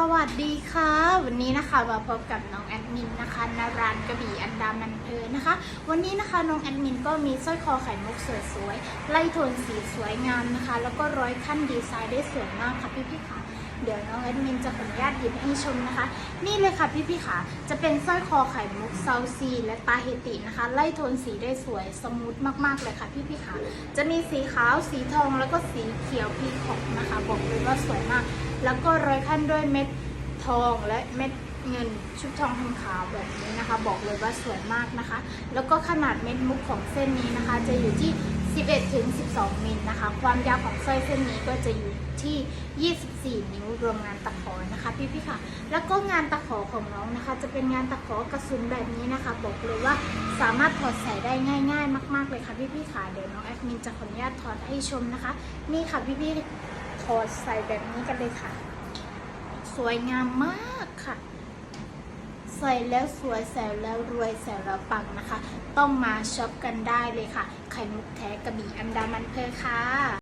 สวัสดีค่ะ วันนี้นะคะมาพบกับน้องแอดมินนะคะนารานกระบี่อันดามันเพลินนะคะ วันนี้นะคะน้องแอดมินก็มีสร้อยคอไข่มุกสวยๆไล่โทนสีสวยงามนะคะ แล้วก็ร้อยขั้นดีไซน์ได้สวยมากค่ะพี่ๆค่ะเดี๋ยวน้องแอดมินจะขออนุญาตหยิบให้ชมนะคะ นี่เลยค่ะพี่ๆค่ะ จะเป็นสร้อยคอไข่มุกเซาซี และตาเฮตินะคะ ไล่โทนสีได้สวยสมูทมากๆเลยค่ะพี่ๆค่ะ จะมีสีขาวสีทองแล้วก็สีเขียวพีคอกนะคะบอกเลยว่าสวยมาก แล้วก็โรยขั้นด้วยเม็ดทองและเม็ดเงินชุบทองคำขาวแบบนี้นะคะ บอกเลยว่าสวยมากนะคะ แล้วก็ขนาดเม็ดมุกของเส้นนี้นะคะ จะอยู่ที่ 11ถึง12 มิลนะคะ ความยาวของสร้อยเส้นนี้ก็จะอยู่ที่ 24 นิ้วรวมงานตะขอนะคะพี่ๆค่ะ แล้วก็งานตะขอของน้องนะคะ จะเป็นงานตะขอกระสุนแบบนี้นะคะ บอกเลยว่าสามารถถอดใส่ได้ง่าย ๆ มาก ๆเลยค่ะพี่ๆค่ะเดี๋ยวน้องแอดมินจะขออนุญาตถอดให้ชมนะคะ นี่ค่ะพี่ๆ คอใส่แบบนี้กันเลยค่ะ สวยงามมากค่ะ ใส่แล้วสวยใส่แล้วรวยใส่แล้วปังนะคะ ต้องมาช็อปกันได้เลยค่ะ ไข่มุกแท้กระบี่อันดามันเพอค่ะ